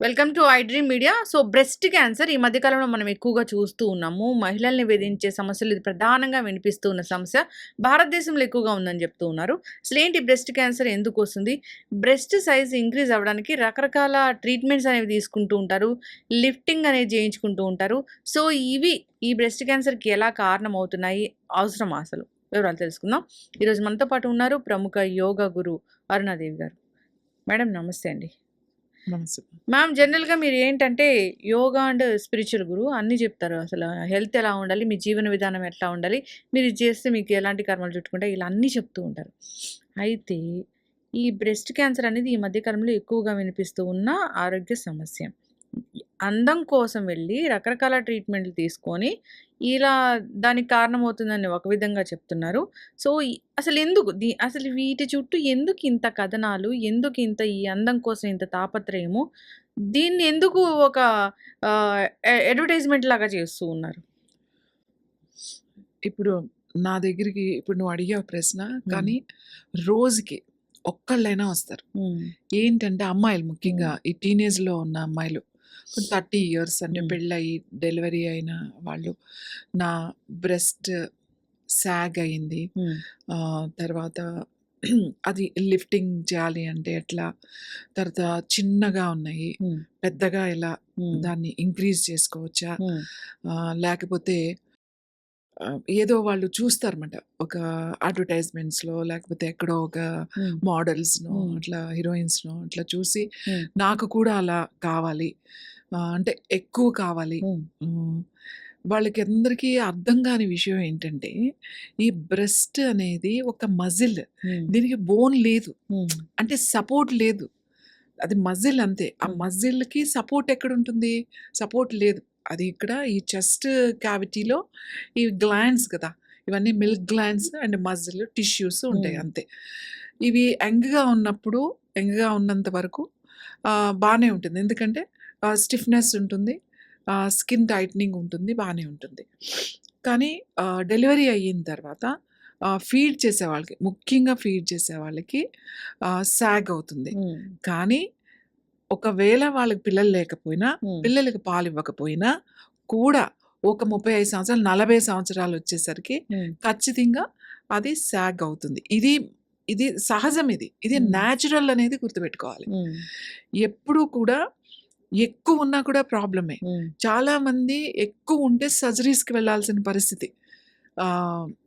Welcome to I Dream Media. So breast cancer ఈ మధ్యకాలంలో మనం ఎక్కువగా చూస్తూ ఉన్నాము. మహిళల్ని వేధించే సమస్యలు ఇది ప్రధానంగా వినిపిస్తూ ఉన్న సమస్య. భారతదేశంలో ఎక్కువగా ఉందని చెప్తూ ఉన్నారు. అసలు ఏంటి బ్రెస్ట్ క్యాన్సర్? ఎందుకు వస్తుంది? బ్రెస్ట్ సైజ్ ఇంక్రీజ్ అవ్వడానికి రకరకాల ట్రీట్మెంట్స్ అనేవి తీసుకుంటూ ఉంటారు. లిఫ్టింగ్ అనేది చేయించుకుంటూ ఉంటారు. సో ఇవి ఈ బ్రెస్ట్ క్యాన్సర్కి ఎలా కారణం అవుతున్నాయి? అవసరం అసలు? వివరాలు తెలుసుకుందాం. ఈరోజు మనతో పాటు ఉన్నారు ప్రముఖ యోగా గురు అరుణాదేవి గారు. మేడం నమస్తే అండి. మ్యామ్ జనరల్గా మీరు ఏంటంటే యోగా అండ్ స్పిరిచువల్ గురు అన్నీ చెప్తారు. అసలు హెల్త్ ఎలా ఉండాలి మీ జీవన విధానం ఎట్లా ఉండాలి మీరు ఇది చేస్తే మీకు ఎలాంటి కర్మలు చుట్టుకుంటే ఇలా అన్నీ చెప్తూ ఉంటారు. అయితే ఈ బ్రెస్ట్ క్యాన్సర్ అనేది ఈ మధ్యకాలంలో ఎక్కువగా వినిపిస్తూ ఉన్న ఆరోగ్య సమస్య. అందం కోసం వెళ్ళి రకరకాల ట్రీట్మెంట్లు తీసుకొని ఇలా దానికి కారణమవుతుందని ఒక విధంగా చెప్తున్నారు. సో అసలు ఎందుకు దీ అసలు వీటి చుట్టూ ఎందుకు ఇంత కథనాలు ఎందుకు ఇంత ఈ అందం కోసం ఇంత తాపత్రయము? దీన్ని ఎందుకు ఒక అడ్వర్టైజ్మెంట్ లాగా చేస్తూ ఉన్నారు? ఇప్పుడు నా దగ్గరికి ఇప్పుడు నువ్వు అడిగావు ప్రశ్న కానీ రోజుకి ఒక్కళ్ళైనా వస్తారు. ఏంటంటే అమ్మాయిలు ముఖ్యంగా ఈ టీనేజ్లో ఉన్న అమ్మాయిలు. థర్టీ ఇయర్స్ అంటే. పెళ్ళయి డెలివరీ అయిన వాళ్ళు. నా బ్రెస్ట్ సాగ్ అయింది. తర్వాత అది లిఫ్టింగ్ చేయాలి అంటే ఎట్లా? తర్వాత చిన్నగా ఉన్నాయి. పెద్దగా ఎలా? దాన్ని ఇంక్రీజ్ చేసుకోవచ్చా? లేకపోతే ఏదో వాళ్ళు చూస్తారన్నమాట. ఒక అడ్వర్టైజ్మెంట్స్లో లేకపోతే ఎక్కడో ఒక మోడల్స్నో. అట్లా హీరోయిన్స్నో అట్లా చూసి నాకు కూడా అలా కావాలి. అంటే ఎక్కువ కావాలి. వాళ్ళకి అందరికీ అర్థం కాని విషయం ఏంటంటే ఈ బ్రెస్ట్ అనేది ఒక మజిల్. దీనికి బోన్ లేదు. అంటే సపోర్ట్ లేదు. అది మజిల్ అంతే. ఆ. మజిల్కి సపోర్ట్ ఎక్కడ ఉంటుంది సపోర్ట్ లేదు. అది ఇక్కడ ఈ చెస్ట్ క్యావిటీలో ఈ గ్లాండ్స్ కదా! ఇవన్నీ milk glands and muscle tissues ఉంటాయి. అంతే. ఇవి యంగ్గా ఉన్నప్పుడు యంగ్గా ఉన్నంత వరకు బాగానే ఉంటుంది. ఎందుకంటే స్టిఫ్నెస్ ఉంటుంది స్కిన్ టైట్నింగ్ ఉంటుంది బాగానే ఉంటుంది. కానీ డెలివరీ అయిన తర్వాత ఫీడ్ చేసే వాళ్ళకి ముఖ్యంగా ఫీడ్ చేసే వాళ్ళకి సాగ్ అవుతుంది. కానీ ఒకవేళ వాళ్ళకి పిల్లలు లేకపోయినా పిల్లలకి పాలు ఇవ్వకపోయినా కూడా ఒక ముప్పై ఐదు సంవత్సరాలు నలభై సంవత్సరాలు వచ్చేసరికి ఖచ్చితంగా అది సాగ్ అవుతుంది. ఇది ఇది సహజం ఇది. ఇది. న్యాచురల్ అనేది గుర్తుపెట్టుకోవాలి. ఎప్పుడు కూడా ఎక్కువ ఉన్నా కూడా ప్రాబ్లమే. చాలా మంది ఎక్కువ ఉంటే సర్జరీస్కి వెళ్ళాల్సిన పరిస్థితి.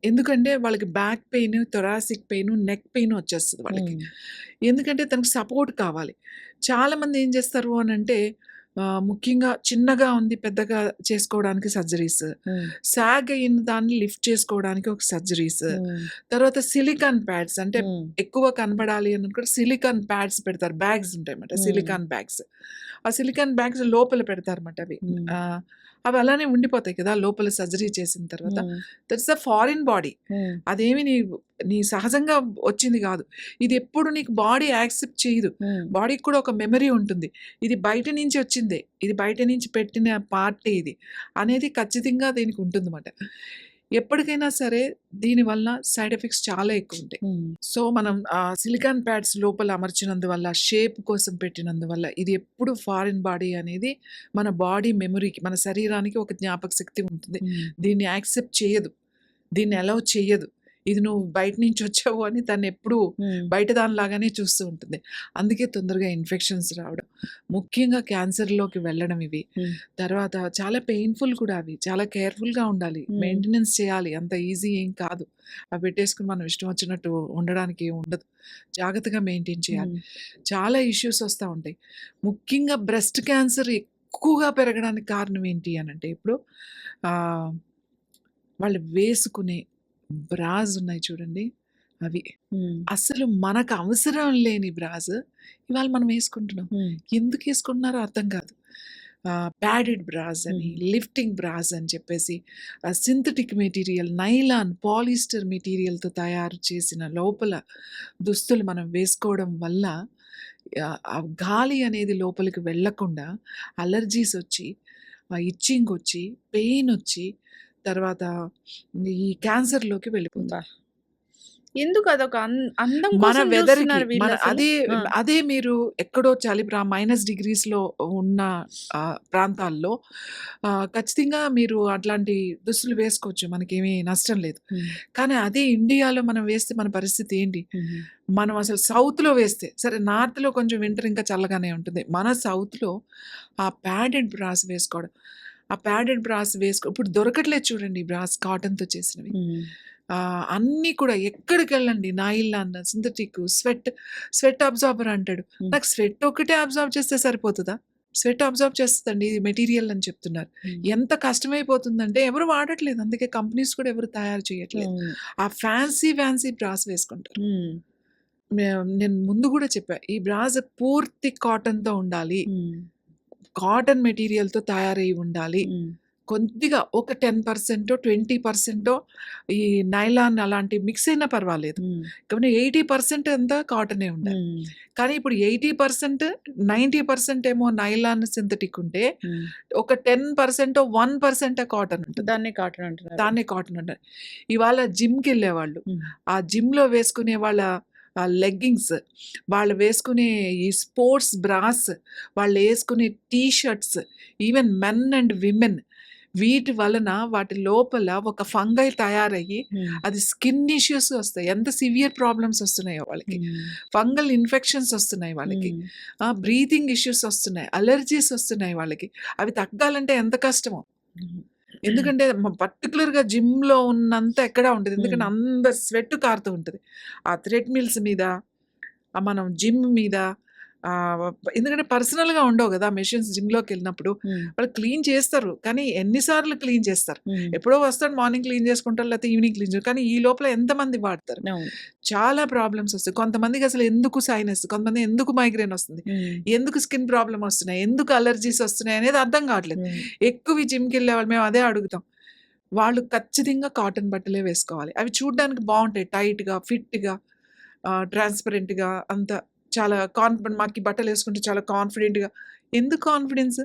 ఎందుకంటే వాళ్ళకి back pain thoracic pain neck pain వచ్చేస్తుంది వాళ్ళకి. ఎందుకంటే తనకు సపోర్ట్ కావాలి. చాలా మంది ఏం చేస్తారు అని అంటే ముఖ్యంగా చిన్నగా ఉంది పెద్దగా చేసుకోవడానికి సర్జరీస్. సాగ్ అయిన దాన్ని లిఫ్ట్ చేసుకోవడానికి ఒక సర్జరీస్. తర్వాత సిలికాన్ ప్యాడ్స్ అంటే ఎక్కువ కనబడాలి అని కూడా సిలికాన్ ప్యాడ్స్ పెడతారు బ్యాగ్స్ ఉంటాయి అన్నమాట. Silicone bags. ఆ సిలికాన్ బ్యాగ్స్ లోపల పెడతారన్నమాట అవి. ఆ, అవి అలానే ఉండిపోతాయి కదా లోపల సర్జరీ చేసిన తర్వాత. That's the foreign body. అదేమి నీ నీ సహజంగా వచ్చింది కాదు. ఇది ఎప్పుడు నీకు బాడీ యాక్సెప్ట్ చేయదు. బాడీకి కూడా ఒక మెమరీ ఉంటుంది. ఇది బయట నుంచి వచ్చిందే. ఇది బయట నుంచి పెట్టిన పార్టీ ఇది అనేది ఖచ్చితంగా దీనికి ఉంటుందన్నమాట. ఎప్పటికైనా సరే దీనివల్ల సైడ్ ఎఫెక్ట్స్ చాలా ఎక్కువ ఉంటాయి సో మనం ఆ సిలికాన్ ప్యాడ్స్ లోపల అమర్చినందువల్ల షేప్ కోసం పెట్టినందువల్ల ఇది ఎప్పుడు ఫారిన్ బాడీ అనేది మన బాడీ మెమరీకి మన శరీరానికి ఒక జ్ఞాపక శక్తి ఉంటుంది. దీన్ని యాక్సెప్ట్ చేయదు. దీన్ని అలౌ చేయదు. ఇది నువ్వు బయట నుంచి వచ్చావు అని దాన్ని ఎప్పుడు బయట దానిలాగానే చూస్తూ ఉంటుంది. అందుకే తొందరగా ఇన్ఫెక్షన్స్ రావడం. ముఖ్యంగా క్యాన్సర్లోకి వెళ్ళడం ఇవి. తర్వాత చాలా పెయిన్ఫుల్ కూడా అవి. చాలా కేర్ఫుల్గా ఉండాలి. మెయింటెనెన్స్ చేయాలి. అంత ఈజీ ఏం కాదు. అవి పెట్టేసుకుని మనం ఇష్టం వచ్చినట్టు ఉండడానికి ఉండదు. జాగ్రత్తగా మెయింటైన్ చేయాలి. చాలా ఇష్యూస్ వస్తూ ఉంటాయి. ముఖ్యంగా బ్రెస్ట్ క్యాన్సర్ ఎక్కువగా పెరగడానికి కారణం ఏంటి అని అంటే ఇప్పుడు వాళ్ళు వేసుకునే బ్రాస్ ఉన్నాయి చూడండి అవి. అసలు మనకు అవసరం లేని బ్రాస్ ఇవాళ మనం వేసుకుంటున్నాం. ఎందుకు వేసుకుంటున్నారో అర్థం కాదు. ప్యాడెడ్ బ్రాస్ అని. లిఫ్టింగ్ బ్రాస్ అని చెప్పేసి సింథటిక్ మెటీరియల్ నైలాన్ పాలిస్టర్ మెటీరియల్తో తయారు చేసిన లోపల దుస్తులు మనం వేసుకోవడం వల్ల గాలి అనేది లోపలికి వెళ్ళకుండా అలర్జీస్ వచ్చి ఇచ్చింగ్ వచ్చి పెయిన్ వచ్చి తర్వాత ఈ క్యాన్సర్లోకి వెళ్ళిపోతుంది ఎందుకు అదొక అందం మన అసలు. అదే! అదే మీరు ఎక్కడో చలి ప్రా మైనస్ డిగ్రీస్‌లో ఉన్న ఆహ్, ప్రాంతాల్లో ఖచ్చితంగా మీరు అట్లాంటి దుస్తులు వేసుకోవచ్చు. మనకేమీ నష్టం లేదు. కానీ అదే ఇండియాలో మనం వేస్తే మన పరిస్థితి ఏంటి? మనం అసలు సౌత్‌లో వేస్తే సరే నార్త్‌లో కొంచెం వింటర్ ఇంకా చల్లగానే ఉంటుంది. మన సౌత్‌లో ఆ ప్యాడెడ్ బ్రాస్ వేసుకోవడం. ఆ ప్యాడెడ్ బ్రాస్ వేసుకో ఇప్పుడు దొరకట్లేదు చూడండి బ్రాస్ కాటన్‌తో చేసినవి. అన్నీ కూడా ఎక్కడికెళ్ళండి nylon, synthetic, sweat, sweat absorber అంటాడు. నాకు స్వెట్ ఒక్కటే అబ్జార్బ్ చేస్తే సరిపోతదా? స్వెట్ అబ్జార్బ్ చేస్తదండి ఇది మెటీరియల్ అని చెప్తున్నారు. ఎంత కష్టమైపోతుందంటే ఎవరు వాడట్లేదు. అందుకే కంపెనీస్ కూడా ఎవరు తయారు చేయట్లేదు. ఆ ఫ్యాన్సీ ఫ్యాన్సీ బ్రాస్ వేసుకుంటారు. నేను ముందు కూడా చెప్పా. ఈ బ్రాస్ పూర్తి కాటన్‌తో ఉండాలి. కాటన్ మెటీరియల్‌తో తయారై ఉండాలి. కొద్దిగా ఒక 10% 20% ఈ నైలాన్ అలాంటివి మిక్స్ అయినా పర్వాలేదు. హ్మ్. కానీ 80% అంతా కాటనే ఉండాలి. కానీ ఇప్పుడు 80% 90% ఏమో నైలాన్, సింథటిక్ ఉంటే. ఒక 10% 1% కాటన్ ఉంటుంది. దాన్నే కాటన్ అంటున్నారు. దాన్నే కాటన్ ఉండాలి. ఇవాళ జిమ్‌కెళ్ళేవాళ్ళు. హ్మ్. ఆ జిమ్‌లో వేసుకునే వాళ్ళ లెగ్గింగ్స్, వాళ్ళు వేసుకునే ఈ sports bras, వాళ్ళేసుకునే T shirts, even men and women వీటి వలన వాటి లోపల ఒక ఫంగై తయారయ్యి. అది స్కిన్ ఇష్యూస్ వస్తాయి. ఎంత సివియర్ ప్రాబ్లమ్స్ వస్తున్నాయో వాళ్ళకి. ఫంగల్ ఇన్ఫెక్షన్స్ వస్తున్నాయి వాళ్ళకి. బ్రీతింగ్ ఇష్యూస్ వస్తున్నాయి. అలెర్జీస్ వస్తున్నాయి వాళ్ళకి. అవి తగ్గాలంటే ఎంత కష్టమో. ఎందుకంటే మ పర్టిక్యులర్‌గా జిమ్‌లో ఉన్నంత ఎక్కడా ఉండదు. ఎందుకంటే. అంత స్వెట్ కారుతూ ఉంటది. ఆ థ్రెడ్ మిల్స్ మీద, మనం జిమ్ మీద ఎందుకంటే పర్సనల్‌గా ఉండవు గదా! మెషిన్స్ జిమ్‌లోకెళ్ళినప్పుడు. హ్మ్. వాళ్ళు క్లీన్ చేస్తారు. కానీ ఎన్ని సార్లు క్లీన్ చేస్తారు? ఎప్పుడో వస్తాడు మార్నింగ్ క్లీన్ చేసుకుంటారు. లేకపోతే ఈవినింగ్ క్లీన్ చేస్తారు. కానీ ఈ లోపల ఎంతమంది వాడతారు? చాలా ప్రాబ్లమ్స్ వస్తాయి. కొంతమందికి అసలు ఎందుకు సైనస్, కొంతమంది ఎందుకు మైగ్రేన్ వస్తుంది? ఎందుకు స్కిన్ ప్రాబ్లమ్ వస్తున్నాయి? ఎందుకు అలెర్జీస్ వస్తున్నాయి అనేది అర్థం కావట్లేదు. ఎక్కువ ఈ జిమ్‌కెళ్ళేవాళ్ళు మేము అదే అడుగుతాం. వాళ్ళు ఖచ్చితంగా కాటన్ బట్టలే వేసుకోవాలి. అవి చూడ్డానికి బావుంటాయి. టైట్‌గా, ఫిట్‌గా ట్రాన్స్‌పరెంట్‌గా అంతా చాలా కాన్ఫిడెంట్ మాకు ఈ బట్టలేసుకుంటే చాలా కాన్ఫిడెంట్‌గా ఎందుకు కాన్ఫిడెన్స్?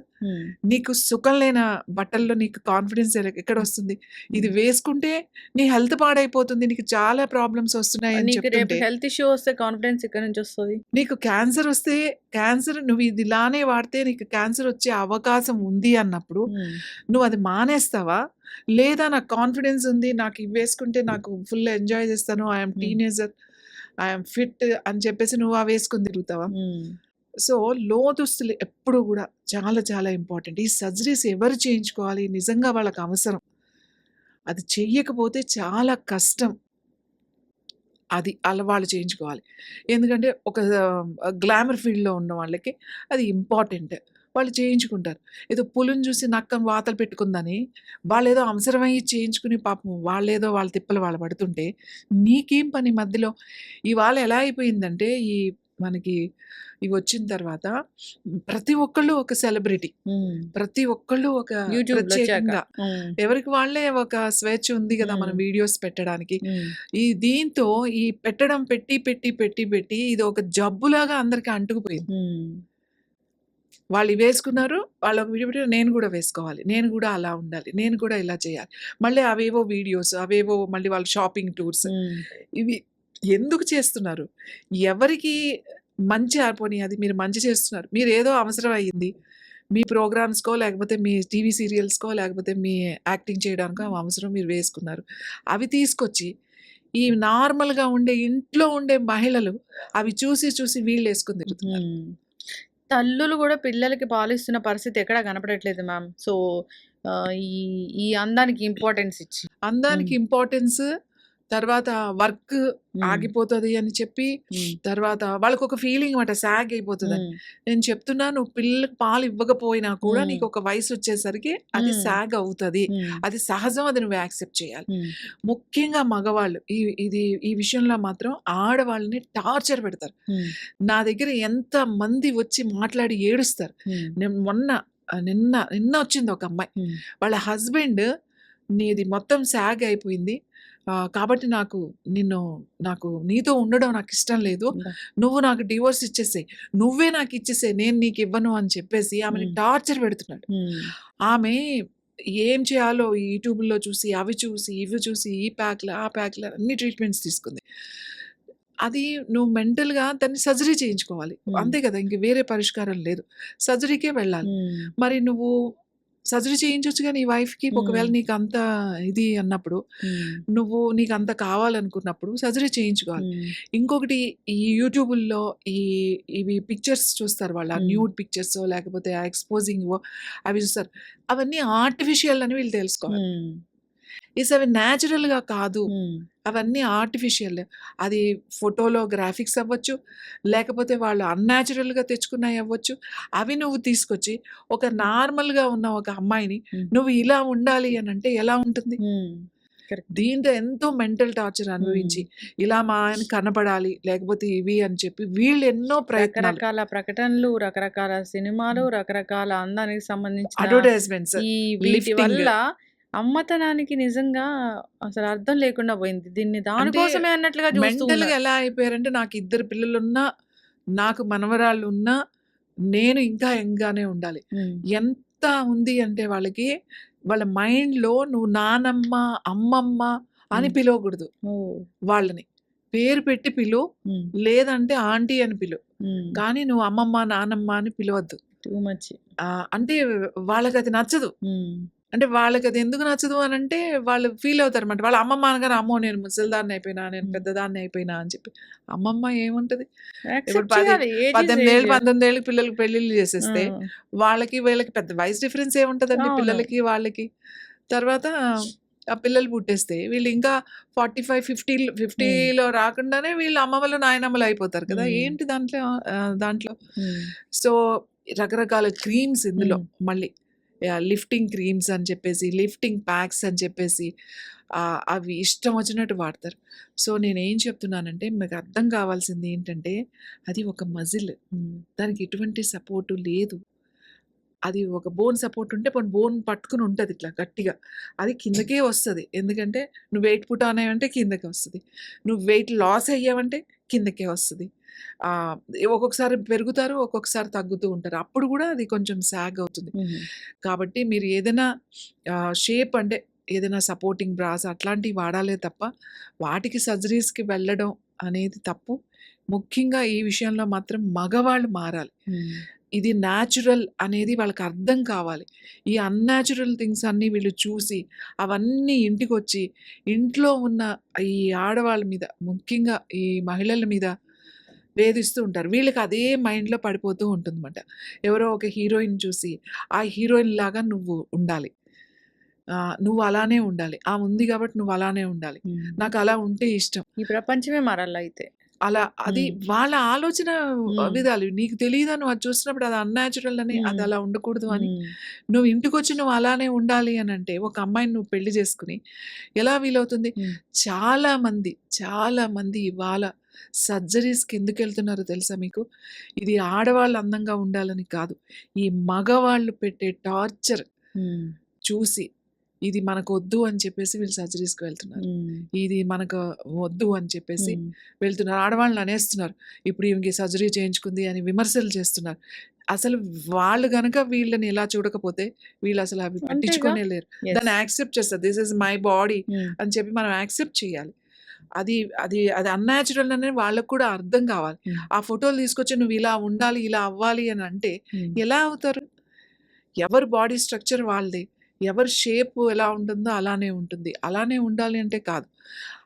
నీకు సుఖం లేన బట్టల్లో నీకు కాన్ఫిడెన్స్ ఎల ఎక్కడొస్తుంది? ఇది. వేసుకుంటే నీ హెల్త్ పాడైపోతుంది. నీకు చాలా ప్రాబ్లమ్స్ వస్తున్నాయి హెల్త్ ఇష్యూ వస్తే కాన్ఫిడెన్స్ ఎక్కడి నుంచి వస్తది? నీకు క్యాన్సర్ వస్తే క్యాన్సర్ నువ్వు ఇది ఇలానే వాడితే నీకు క్యాన్సర్ వచ్చే అవకాశం ఉంది అన్నప్పుడు. నువ్వు అది మానేస్తావా? లేదా నాకు కాన్ఫిడెన్స్ ఉంది. నాకు ఇవి వేసుకుంటే నాకు ఫుల్ ఎంజాయ్ చేస్తాను. I am hmm. Teenager. I am fit అని చెప్పేసి నువ్వు అవి వేసుకొని తిరుగుతావా? సో, లో దుస్తులు ఎప్పుడు గూడా చాలా చాలా ఇంపార్టెంట్. ఈ సర్జరీస్ ఎవరు చేయించుకోవాలి? నిజంగా వాళ్ళకి అవసరం. అది చెయ్యకపోతే చాలా కష్టం. అది అలా వాళ్ళు చేయించుకోవాలి. ఎందుకంటే ఒక గ్లామర్ ఫీల్డ్‌లో ఉన్న వాళ్ళకి అది ఇంపార్టెంట్. వాళ్ళు చేయించుకుంటారు. ఏదో పులిని చూసి నక్కని వాతలు పెట్టుకుందని వాళ్ళేదో అవసరమయ్యి చేయించుకుని పాపం వాళ్ళేదో వాళ్ళ తిప్పలు వాళ్ళు పడుతుంటే నీకేం పని మధ్యలో? ఇవాళ ఎలా అయిపోయిందంటే ఈ మనకి ఇవొచ్చిన తర్వాత ప్రతి ఒక్కళ్ళు ఒక సెలబ్రిటీ. ప్రతి ఒక్కళ్ళు ఒక. ప్రత్యేకంగా. ఎవరికి వాళ్ళే ఒక స్వేచ్ఛ ఉంది గదా! మనం. వీడియోస్ పెట్టడానికి. ఈ దీంతో ఈ పెట్టడం పెట్టి, పెట్టి, పెట్టి, పెట్టి ఇది ఒక జబ్బులాగా అందరికి అంటుకుపోయింది. వాళ్ళు వేసుకున్నారు. వాళ్ళొక వీడియో పెట్టి నేను గూడా వేసుకోవాలి. నేను గూడా అలా ఉండాలి. నేను కూడా ఇలా చేయాలి. మళ్ళీ అవేవో వీడియోస్, అవేవో మళ్ళీ వాళ్ళు షాపింగ్ టూర్స్. ఇవి ఎందుకు చేస్తున్నారు? ఎవరికి మంచి ఆ పోనీ అది మీరు మంచి చేస్తున్నారు. మీరేదో అవసరం అయ్యింది. మీ ప్రోగ్రామ్స్‌కో లేకపోతే మీ టీవీ సీరియల్స్‌కో లేకపోతే మీ యాక్టింగ్ చేయడానికో అవి అవసరం మీరు వేసుకున్నారు. అవి తీసుకొచ్చి ఈ నార్మల్‌గా ఉండే ఇంట్లో ఉండే మహిళలు అవి చూసి చూసి వీళ్ళేసుకొని తిరుగుతున్నారు. తల్లులు గూడా పిల్లలకి పాలిస్తున్న పరిస్థితి ఎక్కడా కనపడట్లేదు మ్యామ్. సో, ఈ ఈ అందానికి ఇంపార్టెన్స్ ఇచ్చి. అందానికి. ఇంపార్టెన్స్ తర్వాత వర్క్. ఆగిపోతది అని చెప్పి. తర్వాత వాళ్ళకొక ఫీలింగ్ మాట సాగ్ అయిపోతదని. హ్మ్. నేను చెప్తున్నా నువ్వు పిల్లలకి పాలు ఇవ్వకపోయినా కూడా హ్మ్. నీకొక వయసొచ్చేసరికి అది హ్మ్. సాగ్ అవుతది. అది సహజం అది నువ్వు యాక్సెప్ట్ చేయాలి. ముఖ్యంగా మగవాళ్ళు ఈ ఇది ఈ విషయంలో మాత్రం ఆడవాళ్ళని టార్చర్ పెడతారు. నా దగ్గర ఎంతమంది వచ్చి మాట్లాడి ఏడుస్తారు. నేను మొన్న నిన్న నిన్న వచ్చింది ఒక అమ్మాయి. వాళ్ళ హస్బెండ్ నీది మొత్తం సాగ్ అయిపోయింది. కాబట్టి నాకు నిన్ను నాకు నీతో ఉండడం నాకిష్టం లేదు. అబ్బా! నువ్వు నాకు డివోర్స్ ఇచ్చేసేయి. నువ్వే నాకిచ్చేసేయి. నేను నీకివ్వను అని చెప్పేసి ఆమెని. టార్చర్ పెడుతున్నాడు. ఆమె ఏం చేయాలో యూట్యూబ్‌లో చూసి, అవి చూసి, ఇవి చూసి, ఈ ప్యాక్‌లు, ఆ ప్యాక్‌లు అన్ని ట్రీట్మెంట్స్ తీసుకుంది. అది నువ్వు మెంటల్‌గా దాన్ని సర్జరీ చేయించుకోవాలి. అంతే కదా! ఇంక వేరే పరిష్కారం లేదు. సర్జరీకే వెళ్ళాలి. మరి నువ్వు సర్జరీ చేయించొచ్చుగా నీ వైఫ్‌కి ఒకవేళ హ్మ్. నీకంత ఇది అన్నప్పుడు. నువ్వు నీకంత కావాలనుకున్నప్పుడు సర్జరీ చేయించుకోవాలి. ఇంకొకటి ఈ యూట్యూబుల్లో ఈ ఇవి పిక్చర్స్ చూస్తారు వాళ్ళు. ఆ. న్యూడ్ పిక్చర్సో లేకపోతే ఆ ఎక్స్‌పోజింగ్‌వో అవి చూస్తారు. అవన్నీ ఆర్టిఫిషియల్ అని వీళ్ళు తెలుసుకోవాలి. ఈస్ అవి న్యాచురల్‌గా కాదు. అవన్నీ ఆర్టిఫిషియల్. అది ఫోటోలో గ్రాఫిక్స్ అవ్వచ్చు, లేకపోతే వాళ్ళు అన్‌న్యాచురల్‌గా తెచ్చుకున్నయి అవ్వచ్చు. అవి నువ్వు తీసుకొచ్చి ఒక నార్మల్‌గా ఉన్న ఒక అమ్మాయిని. నువ్వు ఇలా ఉండాలి అనంటే ఎలా ఉంటుంది? దీంతో ఎంతో మెంటల్ టార్చర్ అనుభవించి. ఇలా మా ఆయన కనపడాలి, లేకపోతే ఇవి అని చెప్పి వీళ్ళు ఎన్నో. రకరకాల ప్రకటనలు, రకరకాల సినిమాలు. రకరకాల అందానికి సంబంధించిన అడ్వర్టైజ్‌మెంట్స్, వీటి. వల్ల అమ్మతనానికి నిజంగా అసలు అర్థం లేకుండా పోయింది. దీన్ని దానికోసమే అన్నట్లుగా మెంటల్‌గా ఉన్నారు. ఎలా అయిపోయారంటే నాకు ఇద్దరు పిల్లలున్నా, నాకు మనవరాళ్ళున్నా, నేను ఇంకా యంగ్‌గానే ఉండాలి. ఎంత ఉంది అంటే వాళ్ళకి, వాళ్ళ మైండ్‌లో నువ్వు నానమ్మ, అమ్మమ్మ అని. పిలవకూడదు! వాళ్ళని. పేరు పెట్టి పిలు. లేదంటే ఆంటీ అని పిలు. కానీ నువ్వు అమ్మమ్మ, నానమ్మ అని పిలవద్దు. Too much. ఆహ్, అంటే వాళ్ళకది నచ్చదు. అంటే వాళ్ళకది ఎందుకు నచ్చదు అనంటే వాళ్ళు ఫీల్ అవుతారన్నమాట. వాళ్ళ అమ్మమ్మ అనగానే అమ్మో! నేను ముసలిదాన్ని అయిపోయినా, నేను. పెద్దదాన్ని అయిపోయినా అని చెప్పి. అమ్మమ్మ ఏముంటది? ఇప్పుడు యాక్సెప్ట్ 10 చేయాలి. ఏజ్ ఈస్ 18 ఏళ్ళు. 19 ఏళ్ళకి పిల్లలకి పెళ్ళిళ్ళు ఆ! చేసేస్తే, వాళ్ళకి వీళ్ళకి పెద్ద వయసు డిఫరెన్స్ ఏముంటదండి. పిల్లలకి, వాళ్ళకి. తర్వాత ఆ పిల్లలు పుట్టేస్తే వీళ్ళు ఇంకా 45, 50 హ్మ్. 50లో రాకుండానే వీళ్ళు అమ్మమ్మలు, నాయనమ్మలు అయిపోతారు కదా! ఏంటి దాంట్లో దాంట్లో? సో, రకరకాల క్రీమ్స్ ఇందులో. మళ్ళీ. లిఫ్టింగ్ క్రీమ్స్ అని చెప్పేసి, లిఫ్టింగ్ ప్యాక్స్ అని చెప్పేసి అవి ఇష్టం వచ్చినట్టు వాడతారు. సో, నేనేం చెప్తున్నానంటే మీకు అర్థం కావాల్సింది ఏంటంటే, అది ఒక మజిల్. దానికి ఎటువంటి సపోర్టు లేదు. అది ఒక బోన్ సపోర్ట్ ఉంటే పోనీ బోన్ పట్టుకొని ఉంటది ఇట్లా గట్టిగా. అది కిందకే వస్తది. ఎందుకంటే నువ్వు వెయిట్ పుట్ ఆన్ అయ్యావంటే కిందకే వస్తది. నువ్వు వెయిట్ లాస్ అయ్యావంటే కిందకే వస్తది. ఒక్కొక్కసారి పెరుగుతారు, ఒక్కొక్కసారి తగ్గుతూ ఉంటారు. అప్పుడు కూడా అది కొంచెం సాగ్ అవుతుంది. కాబట్టి మీరు ఏదైనా షేప్ అంటే ఏదైనా సపోర్టింగ్ బ్రాస్ అట్లాంటివి వాడాలే తప్ప, వాటికి సర్జరీస్‌కి వెళ్ళడం అనేది తప్పు. ముఖ్యంగా ఈ విషయంలో మాత్రం మగవాళ్ళు మారాలి. ఇది న్యాచురల్ అనేది వాళ్ళకి అర్థం కావాలి. ఈ అన్‌న్యాచురల్ థింగ్స్ అన్నీ వీళ్ళు చూసి, అవన్నీ ఇంటికొచ్చి, ఇంట్లో ఉన్న ఈ ఆడవాళ్ళ మీద, ముఖ్యంగా ఈ మహిళల మీద వేధిస్తూ ఉంటారు. వీళ్ళకి అదే మైండ్‌లో పడిపోతూ ఉంటుందన్నమాట. ఎవరో ఒక హీరోయిన్ చూసి, ఆ హీరోయిన్ లాగా నువ్వు ఉండాలి. నువ్వు అలానే ఉండాలి. ఆమె ఉంది కాబట్టి నువ్వు అలానే ఉండాలి. నాకు అలా ఉంటే ఇష్టం. ఈ ప్రపంచమే మారాలయితే. అలా అది. వాళ్ళ ఆలోచన. విధాలు. నీకు తెలీదా నువ్వు అది చూసినప్పుడు అది అన్‌న్యాచురల్ అని, అది. అలా ఉండకూడదు అని. నువ్వు ఇంటికొచ్చి నువ్వు అలానే ఉండాలి అనంటే, ఒక అమ్మాయిని నువ్వు పెళ్ళి చేసుకొని ఎలా వీలవుతుంది? హ్మ్. చాలామంది, చాలామంది ఇవాళ సర్జరీస్‌కి ఎందుకెళ్తున్నారో తెలుసా మీకు? ఇది ఆడవాళ్ళు అందంగా ఉండాలని కాదు. ఈ మగవాళ్ళు పెట్టే టార్చర్. చూసి, ఇది మనకొద్దు అని చెప్పేసి వీళ్ళు సర్జరీస్‌కి వెళ్తున్నారు. ఇది మనకు వద్దు అని చెప్పేసి. వెళ్తున్నారు. ఆడవాళ్ళని అనేస్తున్నారు. ఇప్పుడు ఈమెకి సర్జరీ చేయించుకుంది అని విమర్శలు చేస్తున్నారు. అసలు వాళ్ళు గనక వీళ్ళని ఇలా చూడకపోతే, వీళ్ళసలు అవి అంతేగా. పట్టించుకోనే లేరు. దాన్ని యాక్సెప్ట్ చేస్తారు. This is my body. అని చెప్పి మనం యాక్సెప్ట్ చేయాలి. అది అది అది అన్‌న్యాచురల్ అనేది వాళ్ళకి కూడా అర్థం కావాలి. ఆ ఫోటోలు తీసుకొచ్చి నువ్వు ఇలా ఉండాలి, ఇలా అవ్వాలి అని అంటే. ఎలా అవుతారు? ఎవరి బాడీ స్ట్రక్చర్ వాళ్ళది. ఎవరి షేప్ ఎలా ఉంటుందో అలానే ఉంటుంది. అలానే ఉండాలి అంటే కాదు.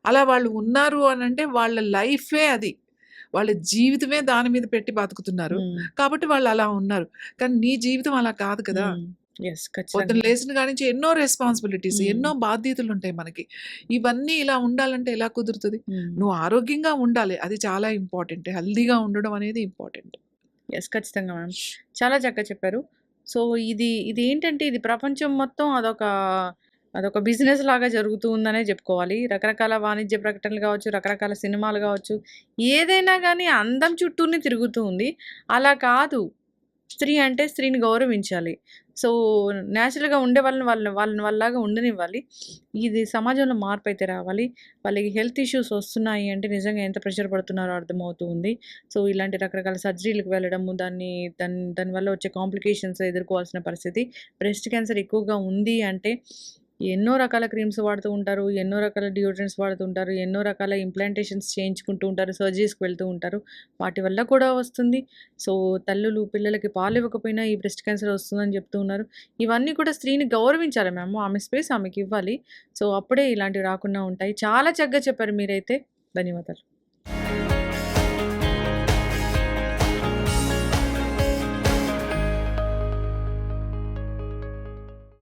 అలా వాళ్ళు ఉన్నారు అనంటే వాళ్ళ లైఫే అది. వాళ్ళ జీవితమే దాని మీద పెట్టి బతుకుతున్నారు. కాబట్టి వాళ్ళు అలా ఉన్నారు. కానీ నీ జీవితం అలా కాదు కదా! పొద్దున. లేసిన కాడి నుంచి ఎన్నో రెస్పాన్సిబిలిటీస్. ఎన్నో బాధ్యతలుంటాయి మనకి. ఇవన్నీ ఇలా ఉండాలంటే ఎలా కుదురుతది? నువ్వు ఆరోగ్యంగా ఉండాలి. అది చాలా ఇంపార్టెంట్. హెల్తీగా ఉండడం అనేది ఇంపార్టెంట్. యెస్. ఖచ్చితంగా మ్యామ్. చాలా చక్కగా చెప్పారు. సో, ఇది ఇదేంటంటే ఇది ప్రపంచం మొత్తం అదొక అదొక బిజినెస్ లాగా జరుగుతూ ఉందనే చెప్పుకోవాలి. రకరకాల వాణిజ్య ప్రకటనలు కావచ్చు, రకరకాల సినిమాలు కావచ్చు, ఏదైనా కానీ అందం చుట్టూనే తిరుగుతూ ఉంది. అలా కాదు. స్త్రీ అంటే స్త్రీని గౌరవించాలి. సో, న్యాచురల్గా ఉండే వాళ్ళని వాళ్ళని వాళ్ళని వాళ్ళలాగా ఉండనివ్వాలి. ఇది సమాజంలో మార్పు అయితే రావాలి. వాళ్ళకి హెల్త్ ఇష్యూస్ వస్తున్నాయి అంటే నిజంగా ఎంత ప్రెషర్ పడుతున్నారో అర్థమవుతూ ఉంది. సో, ఇలాంటి రకరకాల సర్జరీలకు వెళ్ళడము, దాన్ని దాని దానివల్ల వచ్చే కాంప్లికేషన్స్ ఎదుర్కోవాల్సిన పరిస్థితి. బ్రెస్ట్ క్యాన్సర్ ఎక్కువగా ఉంది అంటే ఎన్నో రకాల క్రీమ్స్ వాడుతూ ఉంటారు. ఎన్నో రకాల డియోడ్రెంట్స్ వాడుతూ ఉంటారు. ఎన్నో రకాల ఇంప్లాంటేషన్స్ చేయించుకుంటూ ఉంటారు. సర్జరీస్‌కి వెళ్తూ ఉంటారు. వాటి వల్ల కూడా వస్తుంది. సో, తల్లులు పిల్లలకి పాలు ఇవ్వకపోయినా ఈ బ్రెస్ట్ క్యాన్సర్ వస్తుందని చెప్తూ ఉన్నారు. ఇవన్నీ కూడా స్త్రీని గౌరవించాలి మ్యామ్. ఆమె స్పేస్ ఆమెకి ఇవ్వాలి సో, అప్పుడే ఇలాంటివి రాకుండా ఉంటాయి. చాలా చక్కగా చెప్పారు మీరైతే. ధన్యవాదాలు.